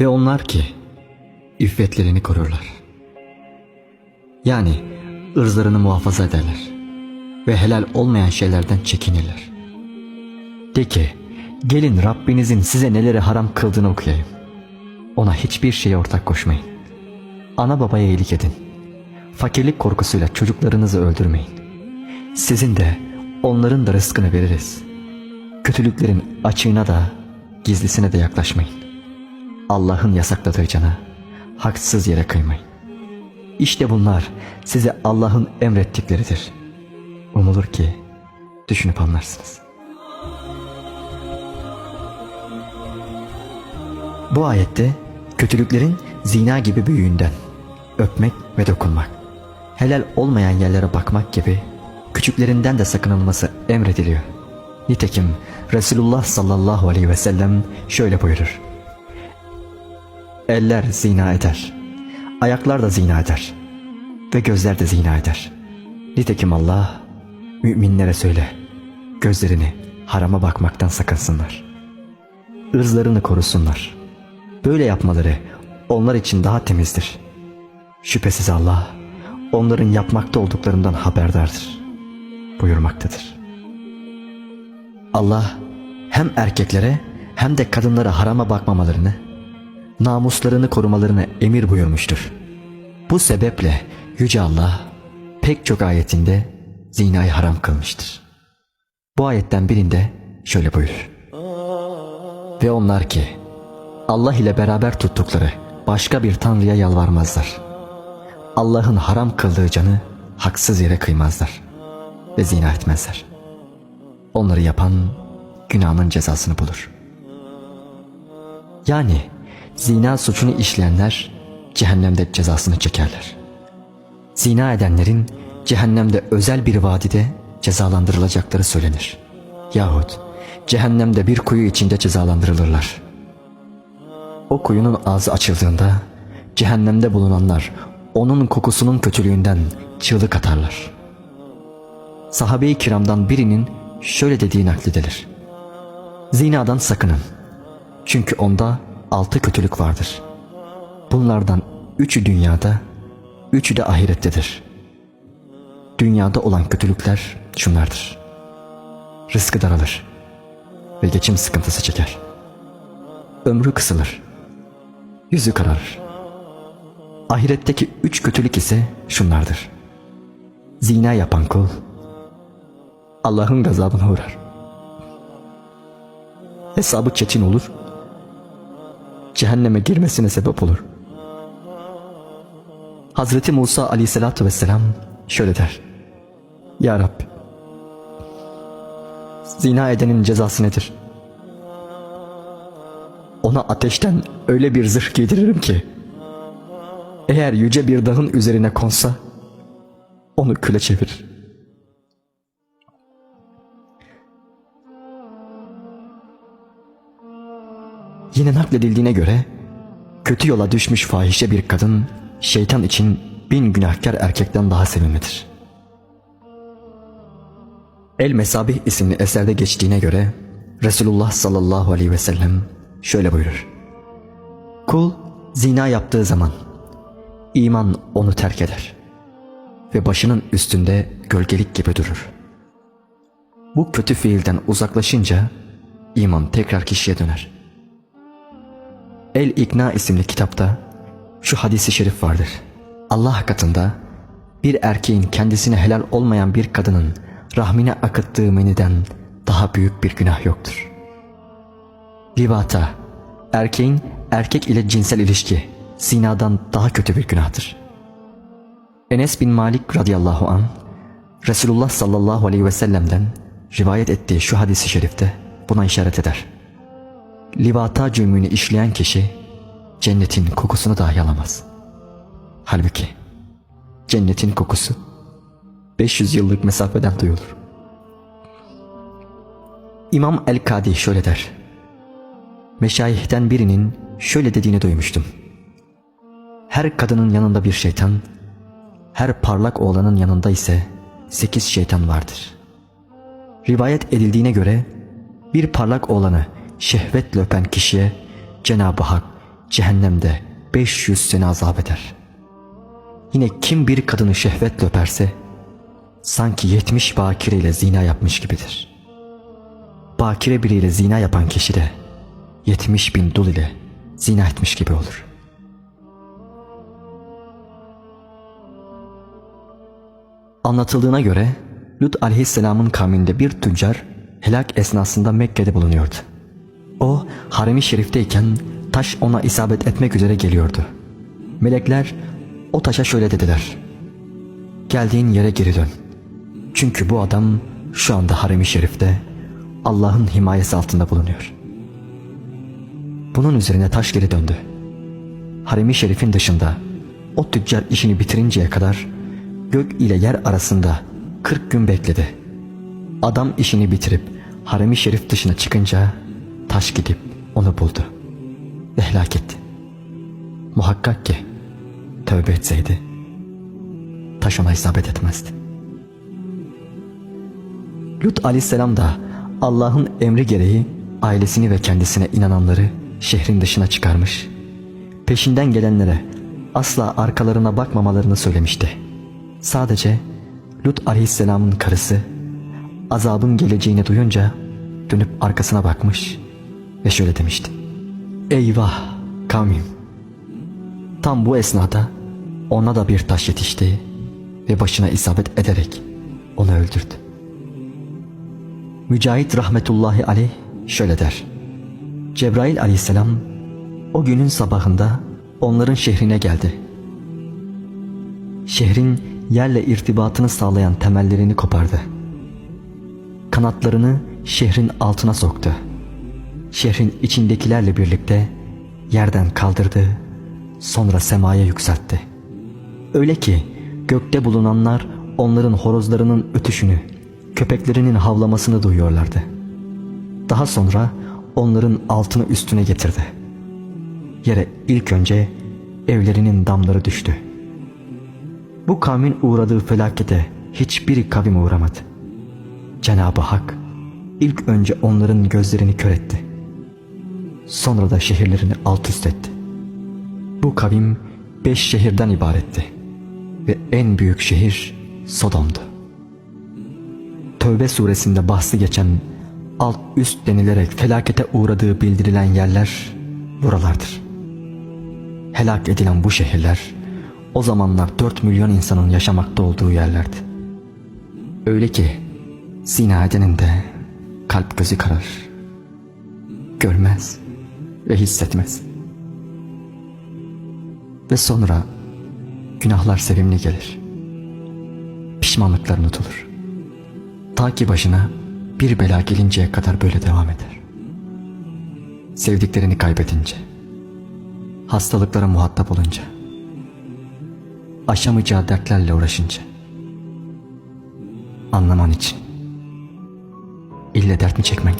Ve onlar ki iffetlerini korurlar. Yani ırzlarını muhafaza ederler ve helal olmayan şeylerden çekinirler. De ki gelin Rabbinizin size neleri haram kıldığını okuyayım. Ona hiçbir şeye ortak koşmayın. Ana babaya iyilik edin. Fakirlik korkusuyla çocuklarınızı öldürmeyin. Sizin de onların da rızkını veririz. Kötülüklerin açığına da gizlisine de yaklaşmayın. Allah'ın yasakladığı cana haksız yere kıymayın. İşte bunlar size Allah'ın emrettikleridir. Umulur ki düşünüp anlarsınız. Bu ayette kötülüklerin zina gibi büyüğünden öpmek ve dokunmak, helal olmayan yerlere bakmak gibi küçüklerinden de sakınılması emrediliyor. Nitekim Resulullah sallallahu aleyhi ve sellem şöyle buyurur. Eller zina eder, ayaklar da zina eder ve gözler de zina eder. Nitekim Allah müminlere söyle, gözlerini harama bakmaktan sakınsınlar. Irzlarını korusunlar. Böyle yapmaları onlar için daha temizdir. Şüphesiz Allah onların yapmakta olduklarından haberdardır buyurmaktadır. Allah hem erkeklere hem de kadınlara harama bakmamalarını, namuslarını korumalarını emir buyurmuştur. Bu sebeple Yüce Allah pek çok ayetinde zinayı haram kılmıştır. Bu ayetten birinde şöyle buyurur. Ve onlar ki Allah ile beraber tuttukları başka bir tanrıya yalvarmazlar. Allah'ın haram kıldığı canı haksız yere kıymazlar ve zina etmezler. Onları yapan günahının cezasını bulur. Yani zina suçunu işleyenler cehennemde cezasını çekerler. Zina edenlerin cehennemde özel bir vadide cezalandırılacakları söylenir. Yahut cehennemde bir kuyu içinde cezalandırılırlar. O kuyunun ağzı açıldığında cehennemde bulunanlar onun kokusunun kötülüğünden çığlık atarlar. Sahabe-i kiramdan birinin şöyle dediği nakledilir. Zinadan sakının. Çünkü onda altı kötülük vardır. Bunlardan üçü dünyada, üçü de ahirettedir. Dünyada olan kötülükler şunlardır. Rızkı daralır ve geçim sıkıntısı çeker. Ömrü kısılır, yüzü kararır. Ahiretteki üç kötülük ise şunlardır. Zina yapan kul, Allah'ın gazabına uğrar. Hesabı çetin olur, cehenneme girmesine sebep olur. Hazreti Musa aleyhissalatü vesselam şöyle der. Ya Rabbi, zina edenin cezası nedir? Ona ateşten öyle bir zırh giydiririm ki, eğer yüce bir dağın üzerine konsa, onu küle çevirir. Yine nakledildiğine göre kötü yola düşmüş fahişe bir kadın şeytan için bin günahkar erkekten daha sevimlidir. El Mesabih isimli eserde geçtiğine göre Resulullah sallallahu aleyhi ve sellem şöyle buyurur. Kul zina yaptığı zaman iman onu terk eder ve başının üstünde gölgelik gibi durur. Bu kötü fiilden uzaklaşınca iman tekrar kişiye döner. El İkna isimli kitapta şu hadisi şerif vardır. Allah katında bir erkeğin kendisine helal olmayan bir kadının rahmine akıttığı meniden daha büyük bir günah yoktur. Livata, erkeğin erkek ile cinsel ilişki zinadan daha kötü bir günahtır. Enes bin Malik radıyallahu an Resulullah sallallahu aleyhi ve sellem'den rivayet ettiği şu hadisi şerifte buna işaret eder. Livata cürmünü işleyen kişi cennetin kokusunu dahi alamaz. Halbuki cennetin kokusu 500 yıllık mesafeden duyulur. İmam El-Kadi şöyle der. Meşayihten birinin şöyle dediğini duymuştum. Her kadının yanında bir şeytan, her parlak oğlanın yanında ise sekiz şeytan vardır. Rivayet edildiğine göre bir parlak oğlanı şehvetle öpen kişiye Cenab-ı Hak cehennemde 500 sene azap eder. Yine kim bir kadını şehvetle öperse sanki 70 bakire ile zina yapmış gibidir. Bakire biriyle zina yapan kişi de 70 bin dul ile zina etmiş gibi olur. Anlatıldığına göre Lut aleyhisselamın kavminde bir tüccar helak esnasında Mekke'de bulunuyordu. O haremi şerifteyken taş ona isabet etmek üzere geliyordu. Melekler o taşa şöyle dediler. Geldiğin yere geri dön. Çünkü bu adam şu anda haremi şerifte Allah'ın himayesi altında bulunuyor. Bunun üzerine taş geri döndü. Haremi şerifin dışında o tüccar işini bitirinceye kadar gök ile yer arasında 40 gün bekledi. Adam işini bitirip haremi şerif dışına çıkınca taş gidip onu buldu ve helak etti. Muhakkak ki tövbe etseydi taş ona isabet etmezdi. Lut aleyhisselam da Allah'ın emri gereği ailesini ve kendisine inananları şehrin dışına çıkarmış. Peşinden gelenlere asla arkalarına bakmamalarını söylemişti. Sadece Lut aleyhisselamın karısı azabın geleceğini duyunca dönüp arkasına bakmış ve şöyle demişti. Eyvah kavmim. Tam bu esnada ona da bir taş yetişti ve başına isabet ederek onu öldürdü. Mücahit rahmetullahi aleyh şöyle der. Cebrail aleyhisselam o günün sabahında onların şehrine geldi. Şehrin yerle irtibatını sağlayan temellerini kopardı. Kanatlarını şehrin altına soktu. Şehrin içindekilerle birlikte yerden kaldırdı, sonra semaya yükseltti. Öyle ki gökte bulunanlar onların horozlarının ötüşünü, köpeklerinin havlamasını duyuyorlardı. Daha sonra onların altını üstüne getirdi. Yere ilk önce evlerinin damları düştü. Bu kavmin uğradığı felakete hiçbir kavim uğramadı. Cenab-ı Hak ilk önce onların gözlerini kör etti. Sonra da şehirlerini alt üst etti. Bu kavim beş şehirden ibaretti. Ve en büyük şehir Sodom'du. Tövbe suresinde bahsi geçen alt üst denilerek felakete uğradığı bildirilen yerler buralardır. Helak edilen bu şehirler o zamanlar 4 milyon insanın yaşamakta olduğu yerlerdi. Öyle ki zina edenin de kalp gözü karar. Görmez ve hissetmez. Ve sonra günahlar sevimli gelir. Pişmanlıklar unutulur. Ta ki başına bir bela gelinceye kadar böyle devam eder. Sevdiklerini kaybedince, hastalıklara muhatap olunca, aşamayacağı dertlerle uğraşınca, anlaman için ille dert mi çekmen